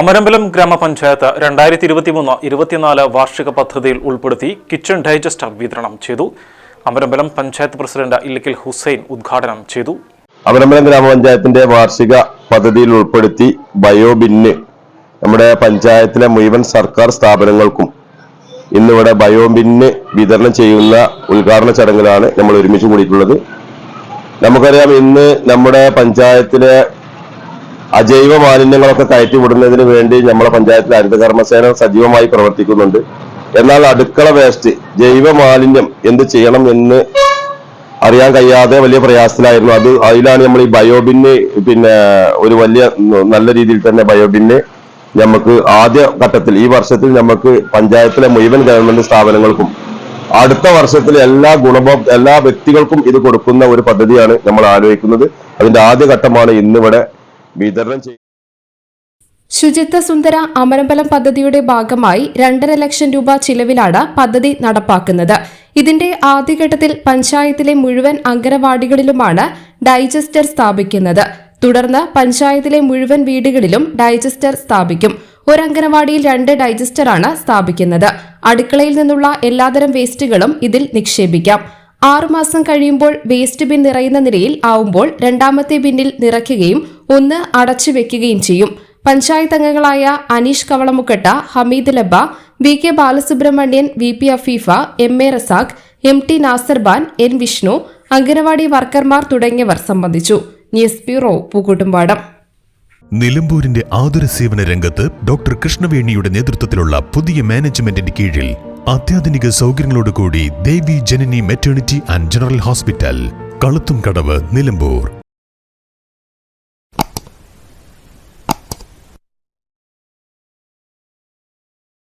അമരമ്പലം ഗ്രാമപഞ്ചായത്ത് രണ്ടായിരത്തി ഇരുപത്തിമൂന്ന് ഇരുപത്തിനാല് വാർഷിക പദ്ധതിയിൽ ഉൾപ്പെടുത്തി കിച്ചൺ ഡൈജസ്റ്റർ വിതരണം ചെയ്തു. അമരമ്പലം പഞ്ചായത്ത് പ്രസിഡന്റ് ഇല്ലിക്കൽ ഹുസൈൻ ഉദ്ഘാടനം ചെയ്തു. അമരമ്പലം ഗ്രാമപഞ്ചായത്തിന്റെ വാർഷിക പദ്ധതിയിൽ ഉൾപ്പെടുത്തി ബയോബിന്ന് നമ്മുടെ പഞ്ചായത്തിലെ മുഴുവൻ സർക്കാർ സ്ഥാപനങ്ങൾക്കും ഇന്നിവിടെ ബയോബിന്ന് വിതരണം ചെയ്യുന്ന ഉദ്ഘാടന ചടങ്ങിലാണ് നമ്മൾ ഒരുമിച്ച് കൂടിയിട്ടുള്ളത്. നമുക്കറിയാം ഇന്ന് നമ്മുടെ പഞ്ചായത്തിലെ അജൈവ മാലിന്യങ്ങളൊക്കെ കയറ്റി വിടുന്നതിന് വേണ്ടി നമ്മളെ പഞ്ചായത്തിൽ ഹരിതകർമ്മസേന സജീവമായി പ്രവർത്തിക്കുന്നുണ്ട്. എന്നാൽ അടുക്കള വേസ്റ്റ് ജൈവ മാലിന്യം എന്ത് ചെയ്യണം എന്ന് അറിയാൻ കഴിയാതെ വലിയ പ്രയാസത്തിലായിരുന്നു. അത് അതിലാണ് നമ്മൾ ഈ ബയോബിന് പിന്നെ ഒരു വലിയ നല്ല രീതിയിൽ തന്നെ ബയോബിന് നമുക്ക് ആദ്യ ഘട്ടത്തിൽ ഈ വർഷത്തിൽ നമുക്ക് പഞ്ചായത്തിലെ മുഴുവൻ ഗവൺമെന്റ് സ്ഥാപനങ്ങൾക്കും അടുത്ത വർഷത്തിൽ എല്ലാ ഗുണഭോ എല്ലാ വ്യക്തികൾക്കും ഇത് കൊടുക്കുന്ന ഒരു പദ്ധതിയാണ് നമ്മൾ ആലോചിക്കുന്നത്. അതിന്റെ ആദ്യ ഘട്ടമാണ് ഇന്നിവിടെ വിതരണം ചെയ്യും ശുചിത്വ സുന്ദര അമരമ്പലം പദ്ധതിയുടെ ഭാഗമായി രണ്ടര ലക്ഷം രൂപ ചിലവിലാണ് പദ്ധതി നടപ്പാക്കുന്നത്. ഇതിന്റെ ആദ്യഘട്ടത്തിൽ പഞ്ചായത്തിലെ മുഴുവൻ അങ്കനവാടികളിലുമാണ് ഡൈജസ്റ്റർ സ്ഥാപിക്കുന്നത്. തുടർന്ന് പഞ്ചായത്തിലെ മുഴുവൻ വീടുകളിലും ഡൈജസ്റ്റർ സ്ഥാപിക്കും. ഒരു അങ്കനവാടിയിൽ രണ്ട് ഡൈജസ്റ്ററാണ് സ്ഥാപിക്കുന്നത്. അടുക്കളയിൽ നിന്നുള്ള എല്ലാതരം വേസ്റ്റുകളും ഇതിൽ നിക്ഷേപിക്കാം. ആറുമാസം കഴിയുമ്പോൾ വേസ്റ്റ് ബിൻ നിറയുന്ന നിലയിൽ ആവുമ്പോൾ രണ്ടാമത്തെ ബിന്നിൽ നിറയ്ക്കുകയും ഒന്ന് അടച്ചു വെക്കുകയും ചെയ്യും. പഞ്ചായത്ത് അംഗങ്ങളായ Aneesh Kavalamukkatta Hameed ലബ V K Balasubramanian V P Afeefa M A Razak M T Nasarban N Vishnu anganwadi വർക്കർമാർ തുടങ്ങിയവർ സംബന്ധിച്ചു. News bureau Pookkottumpadam. നിലമ്പൂരിന്റെ ആതുര സേവന രംഗത്ത് ഡോക്ടർ കൃഷ്ണവേണിയുടെ നേതൃത്വത്തിലുള്ള പുതിയ മാനേജ്മെന്റിന്റെ കീഴിൽ അത്യാധുനിക സൗകര്യങ്ങളോടുകൂടി Devi Janani maternity and general hospital Kaluthumkadavu Nilambur.